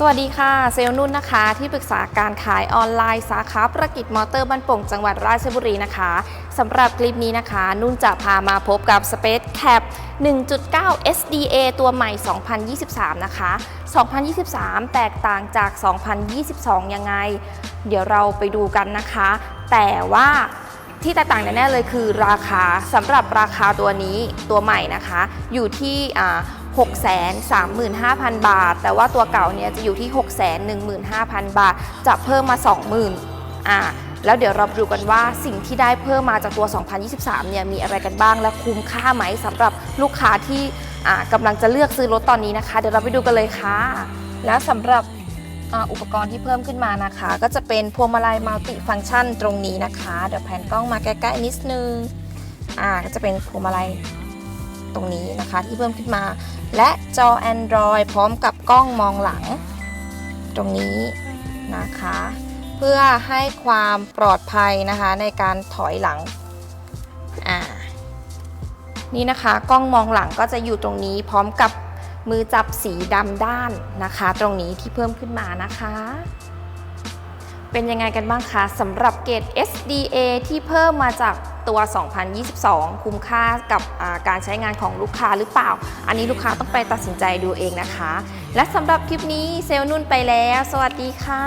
สวัสดีค่ะ เซลนุ่นนะคะ ที่ปรึกษาการขายออนไลน์สาขาประกิจมอเตอร์บ้านโป่งจังหวัดราชบุรีนะคะสำหรับคลิปนี้นะคะ นุ่นจะพามาพบกับ Space Cap 1.9 SDA ตัวใหม่ 2023 นะคะ 2023 แตกต่างจาก 2022 ยังไง เดี๋ยวเราไปดูกันนะคะ แต่ว่า ที่แตกต่างแน่ๆเลยคือราคาสำหรับราคาตัวนี้ตัวใหม่นะคะ อยู่ที่635,000 บาท แต่ว่าตัวเก่าเนี่ยจะอยู่ที่ 615,000 บาท จะเพิ่มมา 20,000อ่าแล้วเดี๋ยวเราดูกันว่าสิ่งที่ได้เพิ่มมาจากตัว 2023 เนี่ยมีอะไรกันบ้างและคุ้มค่าไหมสำหรับลูกค้าที่กำลังจะเลือกซื้อรถตอนนี้นะคะ เดี๋ยวเราไปดูกันเลยค่ะ แล้วสำหรับ อุปกรณ์ที่เพิ่มขึ้นมานะคะ ก็จะเป็นพวงมาลัยมัลติฟังก์ชันตรงนี้นะคะ เดี๋ยวแผนกล้องมาใกล้ๆนิดนึงอ่าก็จะเป็นพวงมาลัยตรงนี้นะคะที่เพิ่มขึ้นมา และจอ Android พร้อมกับกล้องมองหลัง ตรงนี้นะคะ เพื่อให้ความปลอดภัยนะคะในการถอยหลังอ่านี่นะคะกล้องมองหลังก็จะอยู่ตรงนี้พร้อมกับ มือจับสีดำด้านนะคะ ตรงนี้ที่เพิ่มขึ้นมานะคะ เป็นยังไงกันบ้างคะสำหรับเกรด SDA ที่เพิ่มมาจากตัว 2022 คุ้มค่ากับการใช้งานของลูกค้าหรือเปล่า อันนี้ลูกค้าต้องไปตัดสินใจดูเองนะคะ และสำหรับคลิปนี้เซลล์นุ่นไปแล้ว สวัสดีค่ะ